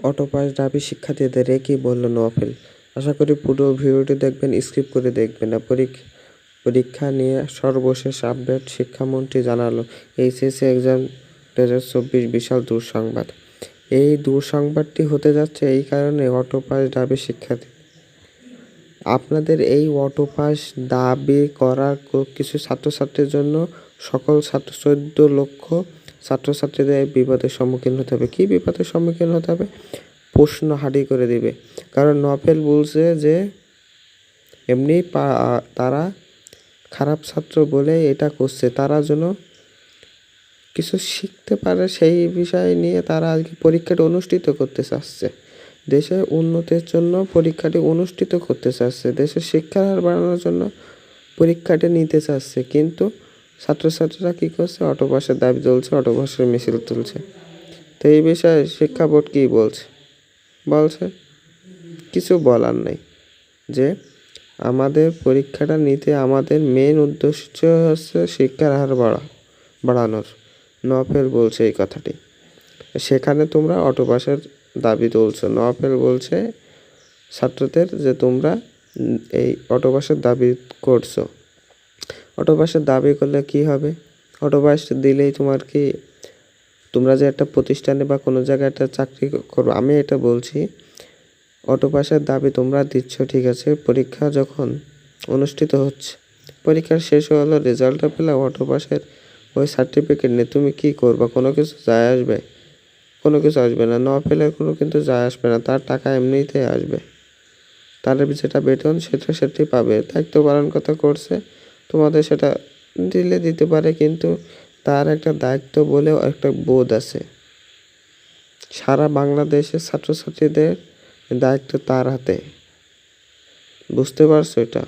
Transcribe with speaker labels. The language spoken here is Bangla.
Speaker 1: অটোপাস দাবি শিক্ষার্থীদের একই বলল নফেল আশা করি পুরো ভিডিওটি দেখবেন, স্কিপ করে দেখবেন না। পরীক্ষা পরীক্ষা নিয়ে সর্বশেষ আপডেট শিক্ষামন্ত্রী জানালো, এইচএসসি এক্সাম দু হাজার চব্বিশ বিশাল দুঃসংবাদ। এই দুঃসংবাদটি হতে যাচ্ছে এই কারণে অটোপাস দাবি শিক্ষার্থী। আপনাদের এই অটোপাস দাবি করার কিছু ছাত্রছাত্রীর জন্য সকল ছাত্র চোদ্দ লক্ষ ছাত্রছাত্রীদের বিপদের সম্মুখীন হতে হবে। কী বিপদের সম্মুখীন হতে হবে? প্রশ্ন হাডি করে দিবে। কারণ নভেল বলছে যে, এমনি তারা খারাপ ছাত্র বলে এটা করছে। তারা যেন কিছু শিখতে পারে সেই বিষয় নিয়ে তারা আজকে পরীক্ষাটি অনুষ্ঠিত করতে চাচ্ছে। দেশের উন্নতির জন্য পরীক্ষাটি অনুষ্ঠিত করতে চাচ্ছে। দেশের শিক্ষার হার বাড়ানোর জন্য পরীক্ষাটি নিতে চাচ্ছে। কিন্তু ছাত্রছাত্রীরা কী করছে? অটোপাসের দাবি তুলছে অটোপাসের মিছিল তুলছে। তো এই বিষয়ে শিক্ষা বোর্ড কী বলছে? বলছে, কিছু বলার নেই। যে আমাদের পরীক্ষাটা নিতে আমাদের মেন উদ্দেশ্য হচ্ছে শিক্ষার হার বাড়া, বাড়ানোর। নফেল বলছে এই কথাটি। সেখানে তোমরা অটোপাসের দাবি তুলছো। নফেল বলছে ছাত্রদের যে তোমরা এই অটোপাসের দাবি করছ অটোপাসের দাবি করলে কি হবে? অটোপাস দিলেই তোমার কি তোমরা যে একটা প্রতিষ্ঠানে বা কোনো জায়গায় একটা চাকরি করো আমি এটা বলছি অটোপাসের দাবি তোমরা দিচ্ছ, ঠিক আছে? পরীক্ষা যখন অনুষ্ঠিত হচ্ছে পরীক্ষার শেষ হলো রেজাল্টটা পেলে অটোপাসের ওই সার্টিফিকেট নিয়ে তুমি কি করবা? কোনো কিছু যায় আসবে? কোনো কিছু আসবে না। ন পেলে কোনো কিন্তু যায় আসবে না। তার টাকা এমনিতেই আসবে। তার যেটা বেতন, সেটা সেটি পাবে। দায়িত্ব পালন কথা করছে তোমাদের সেটা দিলে দিতে পারে, কিন্তু তার একটা দায়িত্ব বলেও একটা বোধ আছে। সারা বাংলাদেশের ছাত্রছাত্রীদের দায়িত্ব তার হাতে। বুঝতে পারছ এটা?